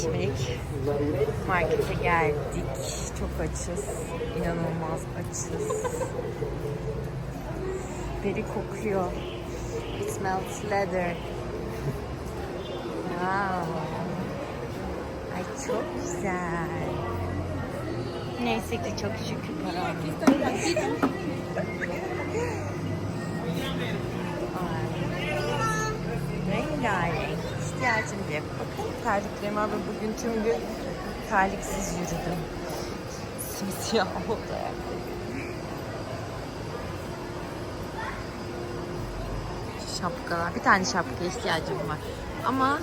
Şimdi markete geldik. Çok açız. İnanılmaz açız. Deri kokuyor. It smells leather. Wow. Ay çok güzel. Neyse ki çok şükür param. Ay. Rengarenk. İhtiyacım diye. Bakın terliklerime ve bugün tüm gün terliksiz yürüdüm. Simsiyah oldu ayaklarım. Şapkalar. Bir tane şapka ihtiyacım var. Ama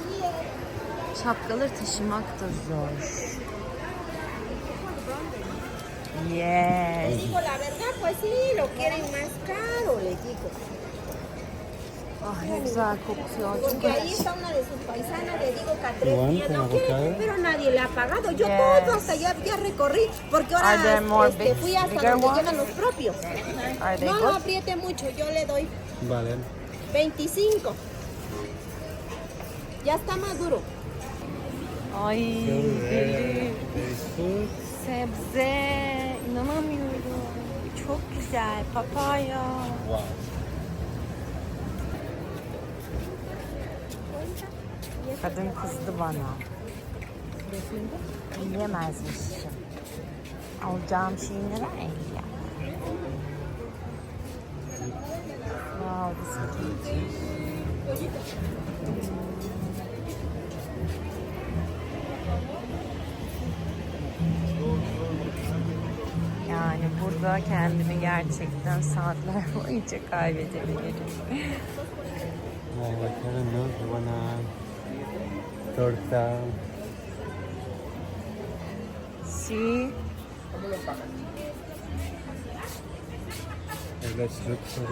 şapkaları taşımak da zor. Yes. Digo, la verdad, pues sí, lo quieren más caro, les digo. Güzel kokuyor. Porque ahí está una de sus paisanas, le digo que a tres días no quiere, pero nadie le ha pagado. Yo Yes. todo hasta ya, ya recorrí, porque ahora este, big- fui hasta donde ones? llegan los propios. No lo apriete mucho, yo le doy Vale. 25. Ya está más duro. Ay. Sebze. İnanamıyorum. Çok güzel. Papaya. Wow. Kadın kızdı bana. Yiyemezmişim. Alacağım şeyi neden ya? Wow, this is. Yani burada kendimi gerçekten saatler boyunca kaybedebilirim. Torta. See? Let's look for the...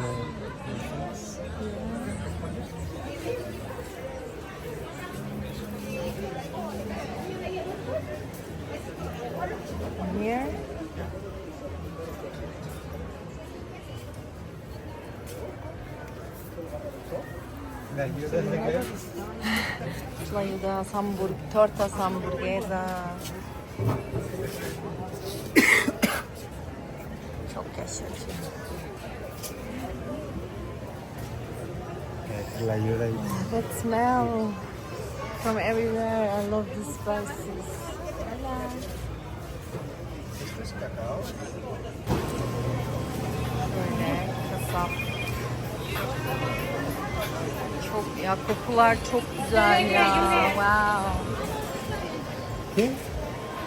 Here? Playda hamburg, torta hamburguesa. Çok ahí. That smell from everywhere. I love the spices. Böyle kasap. Çok ya kokular çok güzel ya. Wow. ¿Qué?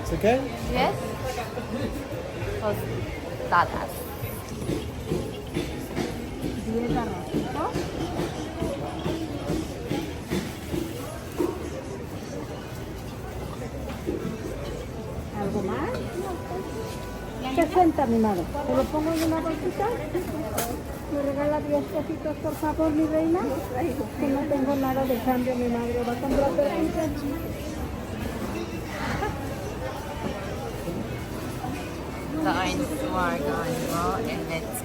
¿Se cae? Yes. Tostadas. ¿Algo más? 60, mi madre. ¿Te lo pongo en una bolsita? ¿Me regala 10 pesitos, por favor, mi reina? Que no tengo nada de cambio, mi madre. ¿Va a comprar perrito?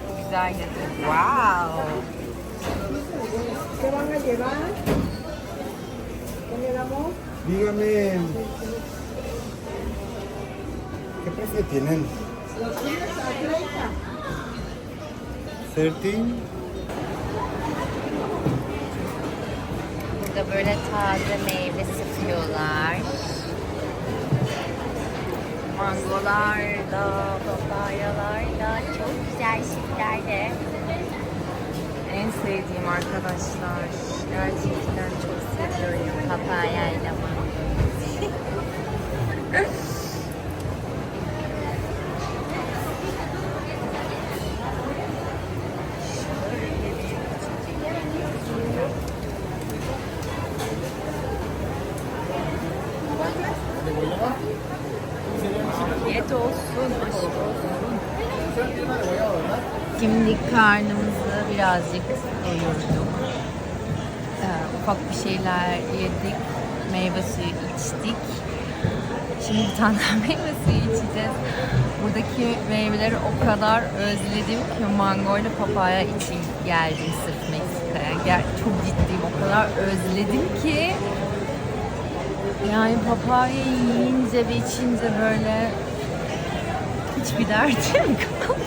Güzel. Wow. ¿Qué van a llevar? ¿Qué le damos? Dígame. ¿Qué precio tienen? Los tienes a 30. 13. Burada böyle taze meyve satıyorlar. Mangolarla, papayalarla çok güzel şeylerle. En sevdiğim arkadaşlar. Gerçekten çok seviyorum papayayla mango. Şimdi karnımızı birazcık doyurduk. Ee, ufak bir şeyler yedik, meyve suyu içtik. Şimdi bir tane meyve suyu içeceğiz. Buradaki meyveleri o kadar özledim ki mango ile papaya için geldim sırf Meksika'ya. Ger- çok ciddiyim, o kadar özledim ki Yani papaya yiyince ve içince böyle hiçbir derdim kalmadı.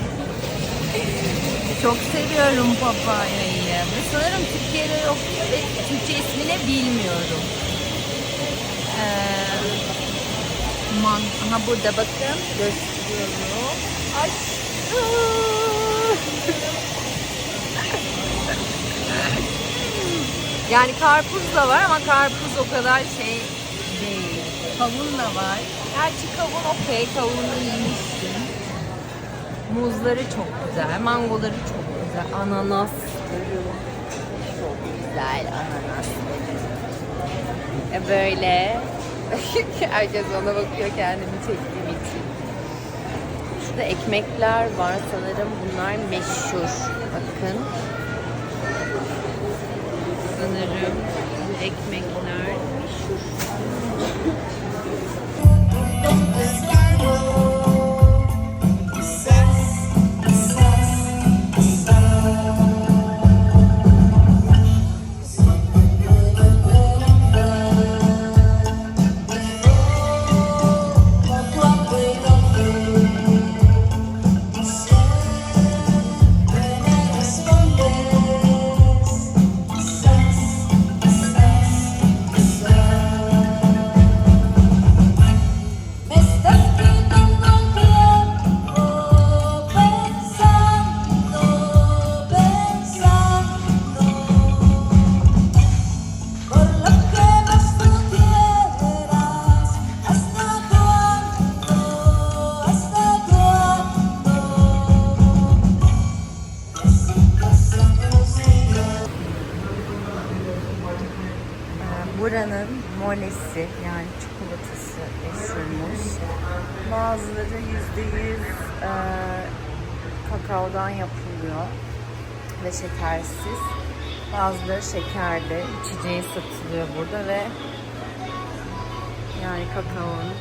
Çok seviyorum papayayı. Ve sanırım Türkiye'de yok ve Türkçe ismini bilmiyorum. Ee, man, aha burada bakın gösteriyorum. Ay. Yani karpuz da var ama karpuz o kadar şey değil. Kavun da var. Gerçi kavun okey. Kavunu yemiştim. Muzları çok güzel. Mangoları çok güzel. Ananas. Çok güzel ananas. E böyle. Herkes ona bakıyor kendimi çektiğim için. Şurada ekmekler var sanırım. Bunlar meşhur. Bakın. Sanırım bu Buranın molesi yani çikolatası meşhurmuş. Bazıları yüzde yüz e, kakaodan yapılıyor ve şekersiz. Bazıları şekerli. İçeceği satılıyor burada ve yani kakaonun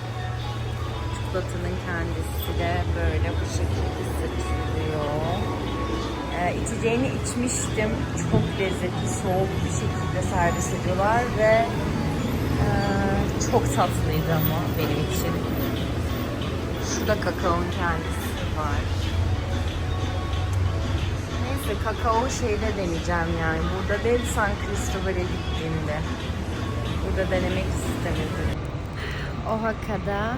çikolatanın kendisi de böyle bu şekilde satılıyor. Ee, içeceğini içmiştim. Çok lezzetli, soğuk bir şekilde servis ediyorlar ve e, çok tatlıydı ama benim için. Şurada kakaonun kendisi var. Neyse kakao şeyde deneyeceğim yani. Burada değil San Cristobal'e gittiğimde. Burada denemek istemedim. Oaxaca'da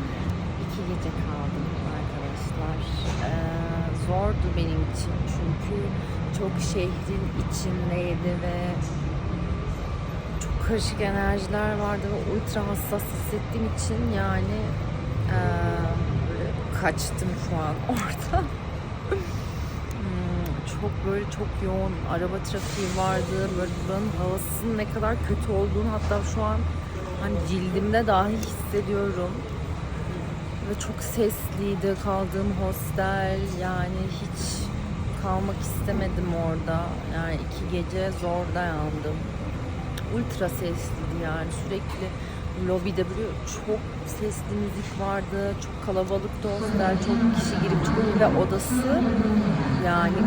iki gece kaldım arkadaşlar. Ee, zordu benim için çünkü çok şehrin içindeydi ve çok karışık enerjiler vardı ve ultra hassas hissettiğim için yani böyle kaçtım şu an orada. Hmm, çok böyle çok yoğun araba trafiği vardı. Böyle buranın havasının ne kadar kötü olduğunu hatta şu an hani cildimde dahi hissediyorum. Ve çok sesliydi kaldığım hostel. Yani hiç kalmak istemedim orada. Yani iki gece zor dayandım. Ultra sesliydi yani sürekli lobide böyle çok sesli müzik vardı. Çok kalabalıktı hostel. Çok kişi girip çıkıyor ve odası yani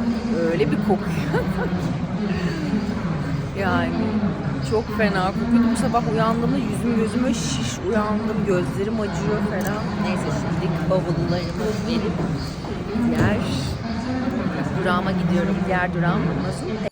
öyle bir kokuyor. yani çok fena kokuyordu. Bu sabah uyandığımda yüzüm gözüme şiş uyandım. Gözlerim acıyor falan. Neyse şimdi bavullarımı verip diğer durağıma gidiyorum. Diğer durağım nasıl?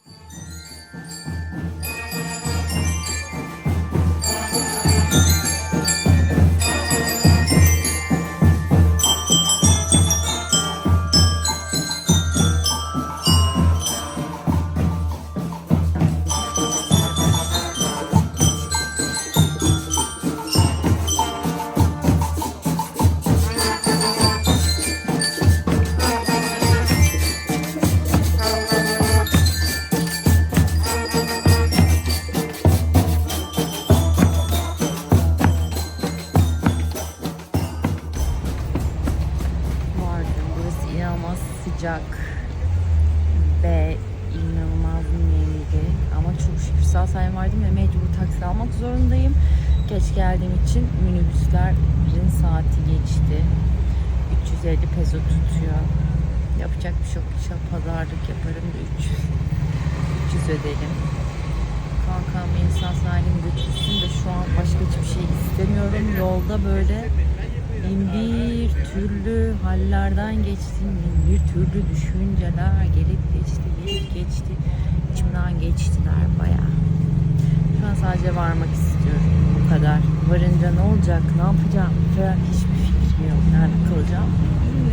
Sıcak ve inanılmaz nemli. Ama çok şükür sağ salim vardım ve mecbur taksi almak zorundayım. Geç geldiğim için minibüslerin saati geçti. 350 peso tutuyor. Yapacak bir şey yok. İnşallah pazarlık yaparım da 300, 300 öderim. kankam sağ salim götürsün de şu an başka hiçbir şey istemiyorum. Yolda böyle bin bir türlü hallerden geçtim. Bin bir türlü düşünceler gelip geçti, gelip geçti. İçimden geçtiler bayağı. Şu an sadece varmak istiyorum. Bu kadar. Varınca ne olacak, ne yapacağım hiçbir fikrim yok. Nerede kalacağım bilmiyorum.